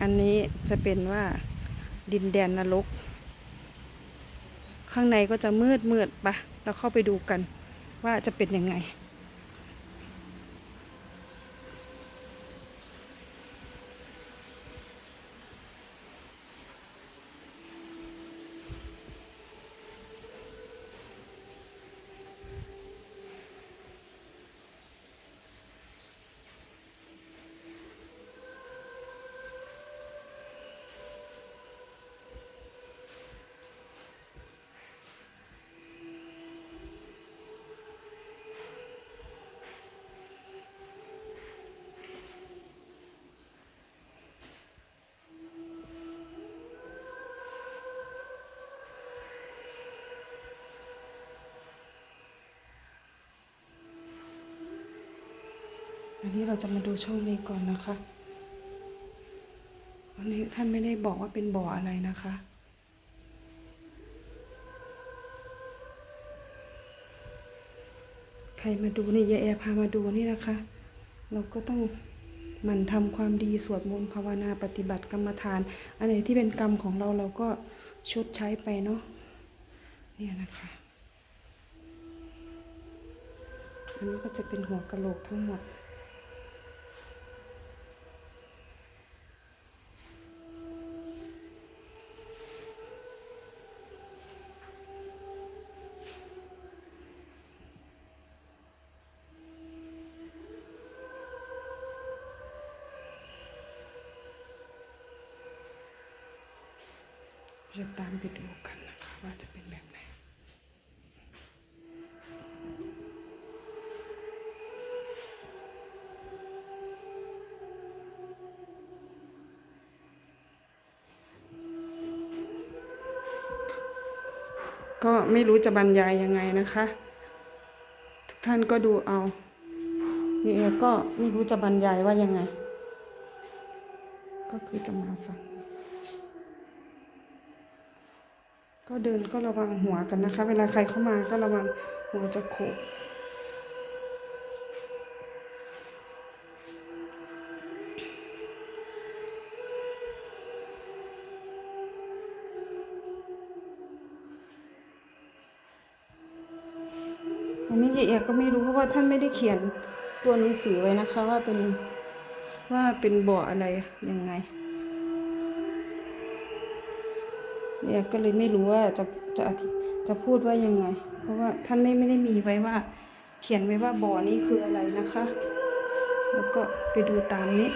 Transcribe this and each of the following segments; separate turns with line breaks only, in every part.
อันนี้จะเป็นว่าดินแดนนรก ข้างในก็จะมืดมืดปะเราเข้าไปดูกันว่าจะเป็นยังไง อันนี้เราจะมาดูช่องนี้ก่อนนะคะวันนี้ท่านไม่ได้บอกว่าเป็นบ่ออะไรนะคะ ใครมาดูนี่ยายแอร์พามาดูนี่นะคะ เราก็ต้องหมันทำความดีสวดมนต์ภาวนาปฏิบัติกรรมฐาน อันไหนที่เป็นกรรมของเราเราก็ชดใช้ไปเนาะเนี่ยนะคะ อันนี้ก็จะเป็นหัวกะโหลกทั้งหมด จะตามไปดูกันนะคะว่าจะเป็นแบบไหนก็ไม่รู้จะบรรยายยังไงนะคะ ทุกท่านก็ดูเอานี่เอก็ไม่รู้จะบรรยายว่ายังไง ก็คือจะมาฟัง ก็เดินก็ระวังหัวกันนะคะ เวลาใครเข้ามาก็ระวังหัวจะโขกอันนี้เอกก็ไม่รู้เพราะว่าท่านไม่ได้เขียนตัวหนังสือไว้นะคะ ว่าเป็นว่าเป็นบ่ออะไรยังไง เนี่ยก็เลยไม่รู้ว่าจะจะจะพูดว่ายังไง เพราะว่าท่านไม่ไม่ได้มีไว้ว่า เขียนไว้ว่าบ่อนี้คืออะไรนะคะ แล้วก็ไปดูตามนี้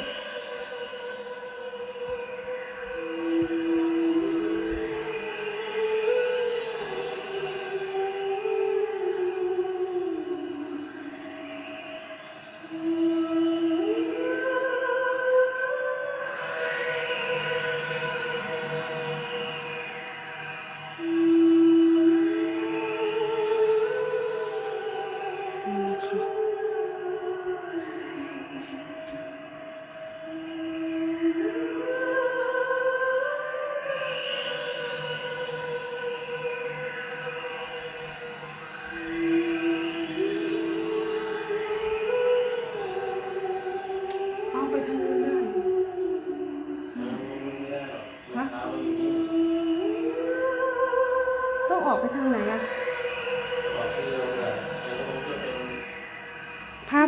ต้องออกไปทางไหนอะ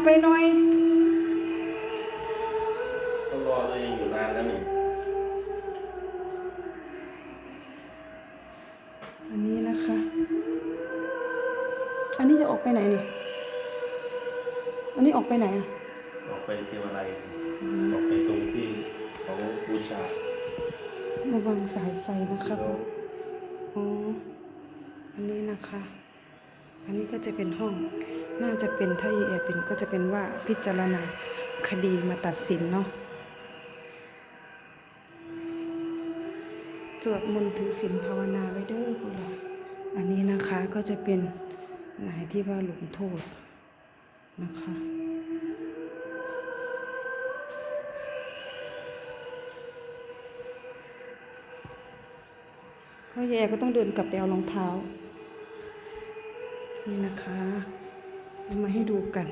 ไปหน่อย
ต้องรอตัวเองอยู่นานแล้วนี่
อันนี้นะคะ อันนี้จะออกไปไหนเนี่ยอันนี้ออกไปไหนอะ
ออกไปเทวอะไรออกไปตรงที่เขาบูชา
ระวังสายไฟนะครับ
แล้ว
อ๋อ อันนี้นะคะ อันนี้ก็จะเป็นห้อง น่าจะเป็นถ้าเอเป็นก็จะเป็นว่าพิจารณาคดีมาตัดสินเนาะสวดมนต์ถือศีลภาวนาไว้เด้อพวกเราอันนี้นะคะก็จะเป็นนายที่ว่าหลงโทษนะคะเพราะแย่ก็ต้องเดินกลับไปเอารองเท้า นี่นะคะเอามาให้ดูกัน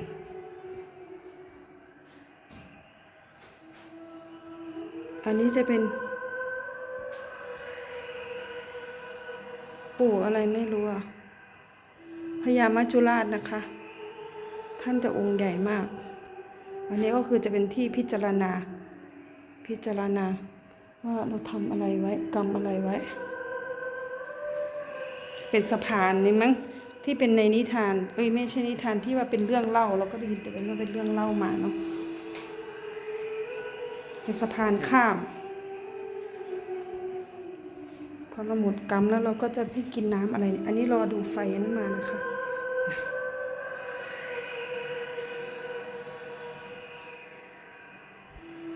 อันนี้จะเป็น ปู่อะไรไม่รู้อะพญามัจจุราชนะคะ ท่านจะองค์ใหญ่มาก อันนี้ก็คือจะเป็นที่พิจารณา พิจารณาว่าเราทำอะไรไว้กรรมอะไรไว้ เป็นสะพานนี่มั้ง ที่เป็นในนิทาน เอ้ยไม่ใช่นิทานที่ว่าเป็นเรื่องเล่า เราก็ได้ยินแต่เป็นว่าเป็นเรื่องเล่ามาเนาะเป็นสะพานข้ามพอเราหมดกรรมแล้วเราก็จะให้กินน้ำอะไรเนี่ยอันนี้รอดูไฟนั้นมานะคะ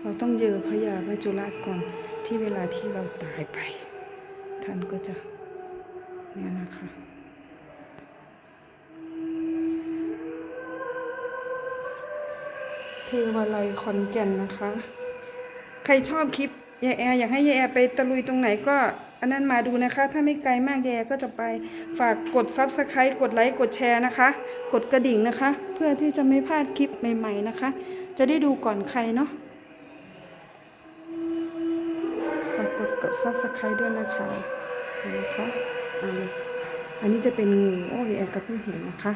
เราต้องเจอพญามัจจุราชก่อนที่เวลาที่เราตายไป ท่านก็จะเนี่ยนะคะ เทวาลัยขอนแก่นนะคะ ใครชอบคลิปยายแอร์อยากให้ยายแอร์ไปตะลุยตรงไหนก็อันนั้นมาดูนะคะ ถ้าไม่ไกลมากยายแอร์ก็จะไปฝากกดซับสไครต์กดไลค์กดแชร์นะคะ กดกระดิ่งนะคะ เพื่อที่จะไม่พลาดคลิปใหม่ ๆนะคะ จะได้ดูก่อนใครเนาะฝากกดกดซับสไครต์ด้วยนะคะนไหมคะอันนี้จะเป็นงูโอ้ยแอร์ก็เพิ่งเห็นนะคะ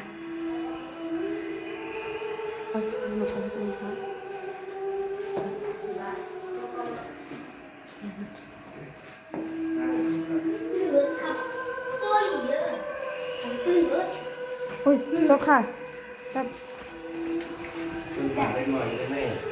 อามาทำกันค่ะ
ตื่นเบิดครับโซ่หลีเด้อผมตื่นเบิด
อุ้ยเจ้าค่ะรับ
ขึ้นฝากได้หน่อยได้ไหม
คืออะไร